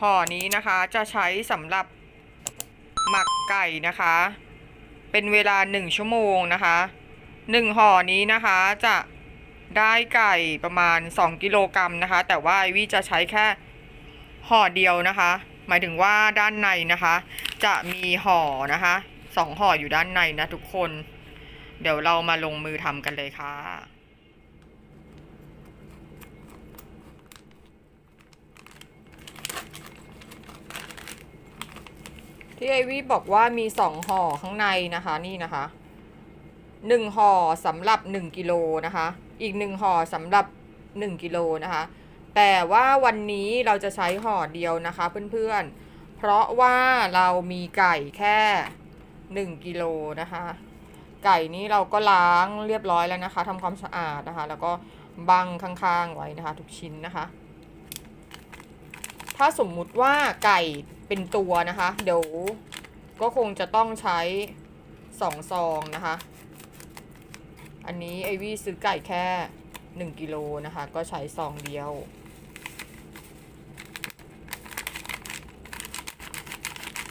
ห่อนี้นะคะจะใช้สำหรับหมักไก่นะคะ เป็นเวลา1ชั่วโมงนะคะ1ห่อนี้นะคะจะได้ไก่ประมาณ 2 กิโลกรัมนะคะ แต่ว่าไอวี่จะใช้แค่ห่อเดียวนะคะ หมายถึงว่าด้านในนะคะ จะมีห่อนะคะสองห่ออยู่ด้านในนะทุกคน เดี๋ยวเรามาลงมือทำกันเลยค่ะ ที่ไอวี่บอกว่ามีสองห่อข้างในนะคะนี่นะคะหนึ่งห่อสำหรับหนึ่งกิโลนะคะ อีกหนึ่งห่อสำหรับหนึ่งกิโลนะคะ แต่ว่าวันนี้เราจะใช้ห่อเดียวนะคะเพื่อนๆ เพราะว่าเรามีไก่แค่หนึ่งกิโลนะคะ ไก่นี้เราก็ล้างเรียบร้อยแล้วนะคะทำความสะอาดนะคะ แล้วก็บังข้างๆไว้นะคะ ทุกชิ้นนะคะ ถ้าสมมุติว่าไก่ เป็นตัวนะคะ เดี๋ยวก็คงจะต้องใช้สองซองนะคะ อันนี้ไอวี่ซื้อไก่แค่หนึ่งกิโลนะคะ ก็ใช้ซองเดียว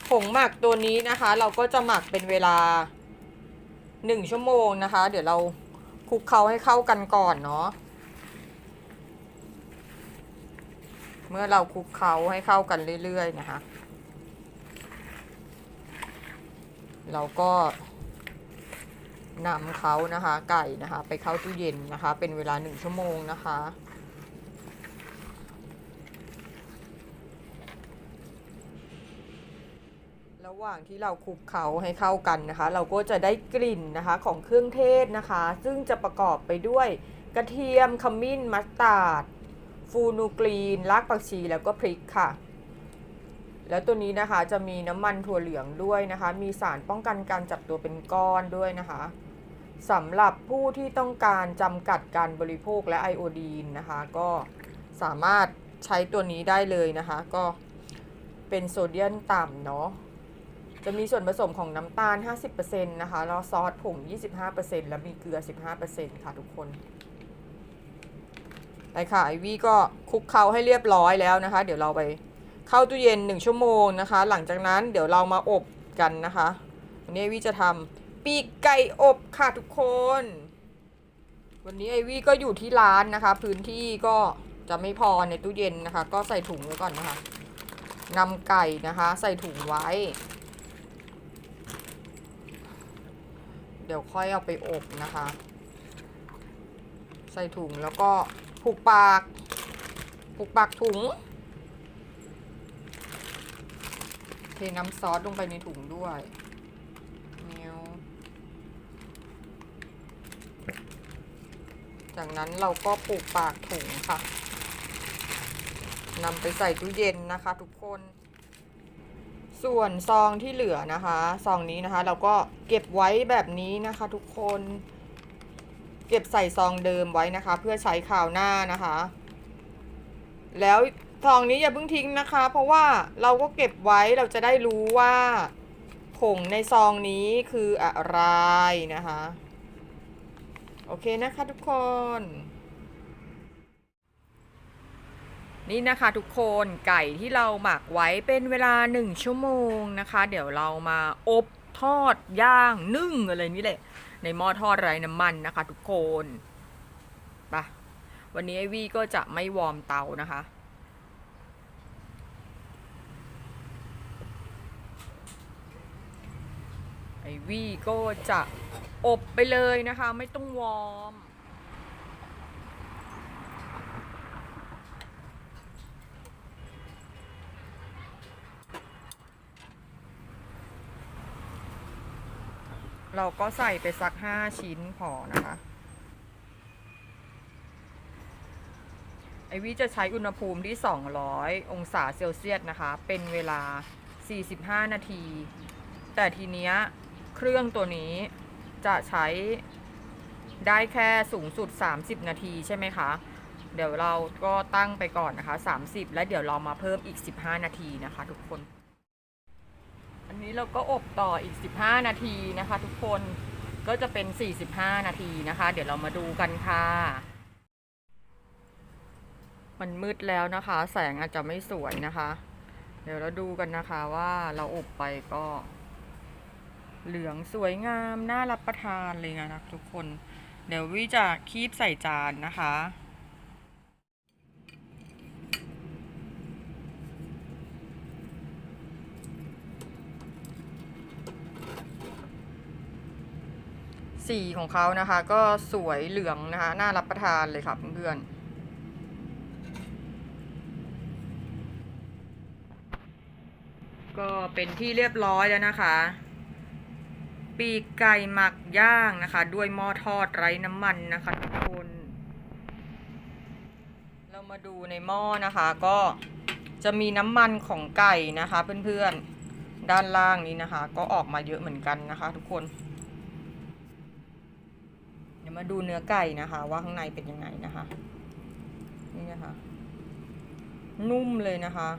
ผงหมักตัวนี้นะคะ เราก็จะหมักเป็นเวลาหนึ่งชั่วโมงนะคะ เดี๋ยวเราคลุกเคล้าให้เข้ากันก่อนเนาะ เมื่อเราคลุกเคล้าให้เข้ากันเรื่อยๆนะคะ เราก็นำเขานะคะ ไก่นะคะ ไปเข้าตู้เย็นนะคะ เป็นเวลาหนึ่งชั่วโมงนะคะระหว่างที่เราคลุกเขาให้เข้ากันนะคะ เราก็จะได้กลิ่นนะคะของเครื่องเทศนะคะ ซึ่งจะประกอบไปด้วยกระเทียมขมิ้นมัสตาร์ดฟูนูกรีนรากผักชีแล้วก็พริกค่ะ แล้วตัวนี้นะคะจะมีน้ำมันถั่วเหลืองด้วยนะคะ มีสารป้องกันการจับตัวเป็นก้อนด้วยนะคะสำหรับผู้ที่ต้องการจำกัดการบริโภคและไอโอดีนนะคะ ก็สามารถใช้ตัวนี้ได้เลยนะคะ ก็เป็นโซเดียมต่ำเนาะจะมีส่วนผสมของน้ำตาล 50%นะคะแล้วซอสผง 25%แล้วมีเกลือ 15%ค่ะทุกคนไปค่ะไอวี่ก็คลุกเคล้าให้เรียบร้อยแล้วนะคะ เดี๋ยวเราไป เข้าตู้เย็น 1 ชั่วโมงนะคะ หลังจากนั้นเดี๋ยวเรามาอบกันนะคะวันนี้ไอวี่จะทำปีกไก่อบค่ะทุกคน วันนี้ไอวี่ก็อยู่ที่ร้านนะคะ พื้นที่ก็จะไม่พอในตู้เย็นนะคะ ก็ใส่ถุงไว้ก่อนนะคะนำไก่นะคะ ใส่ถุงไว้ เดี๋ยวค่อยเอาไปอบนะคะ ใส่ถุงแล้วก็ผูกปากผูกปากถุง เทน้ำซอสลงไปในถุงด้วยเนียวจากนั้นเราก็ผูกปากถุงค่ะนำไปใส่ตู้เย็นนะคะทุกคน ส่วนซองที่เหลือนะคะ ซองนี้นะคะ เราก็เก็บไว้แบบนี้นะคะ ทุกคน เก็บใส่ซองเดิมไว้นะคะ เพื่อใช้คราวหน้านะคะ แล้ว ซองนี้อย่าเพิ่งทิ้งนะคะ เพราะว่าเราก็เก็บไว้เราจะได้รู้ว่า ผงในซองนี้คืออะไรนะคะ โอเคนะคะทุกคน นี่นะคะทุกคนไก่ที่เราหมักไว้เป็นเวลาหนึ่งชั่วโมงนะคะ เดี๋ยวเรามาอบทอดย่างนึ่งอะไรนี่แหละ ในหม้อทอดไร้น้ำมันนะคะ ทุกคนไปะวันนี้ไอวี่ก็จะไม่วอร์มเตานะคะ ไอ วีก็จะอบไปเลยนะคะ ไม่ต้องวอร์มเราก็ใส่ไปสักห้าชิ้นพอนะคะ ไอวิจะใช้อุณหภูมิที่ 200 องศาเซลเซียสนะคะ เป็นเวลา 45 นาที แต่ทีเนี้ย เครื่องตัวนี้จะใช้ได้แค่สูงสุด 30 นาทีใช่ไหมคะ เดี๋ยวเราก็ตั้งไปก่อนนะคะ 30 แล้วเดี๋ยวเรามาเพิ่มอีก 15 นาทีนะคะ ทุกคน อันนี้เราก็อบต่ออีก 15 นาทีนะคะ ทุกคนก็จะเป็น 45 นาทีนะคะ เดี๋ยวเรามาดูกันค่ะ มันมืดแล้วนะคะ แสงอาจจะไม่สวยนะคะ เดี๋ยวเราดูกันนะคะว่าเราอบไปก็ เหลืองสวยงาม น่ารับประทานเลยนะทุกคน เดี๋ยววิจะคีบใส่จานนะคะสีของเขานะคะก็สวยเหลืองนะคะ น่ารับประทานเลยค่ะเพื่อนก็เป็นที่เรียบร้อยแล้วนะคะ ปีกไก่หมักย่างนะคะ ด้วยหม้อทอดไร้น้ำมันนะคะทุกคน เรามาดูในหม้อนะคะก็จะมีน้ำมันของไก่นะคะเพื่อนๆด้านล่างนี้นะคะ ก็ออกมาเยอะเหมือนกันนะคะ ทุกคน เดี๋ยวมาดูเนื้อไก่นะคะ ว่าข้างในเป็นยังไงนะคะ นี่นะคะ นุ่มเลยนะคะ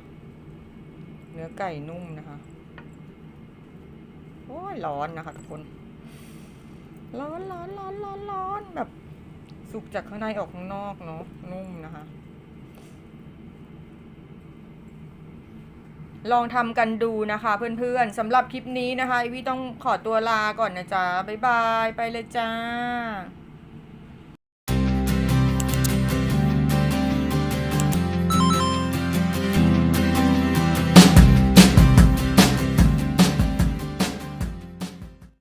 เนื้อไก่นุ่มนะคะ โอ้ยร้อนนะคะทุกคน ร้อนร้อนร้อนร้อนร้อนแบบ สุกจากข้างในออกข้างนอกเนาะนุ่มนะคะ ลองทำกันดูนะคะเพื่อนๆสำหรับคลิปนี้นะคะ อีวีต้องขอตัวลาก่อนนะจ๊ะ บ๊ายบาย ไปเลยจ้า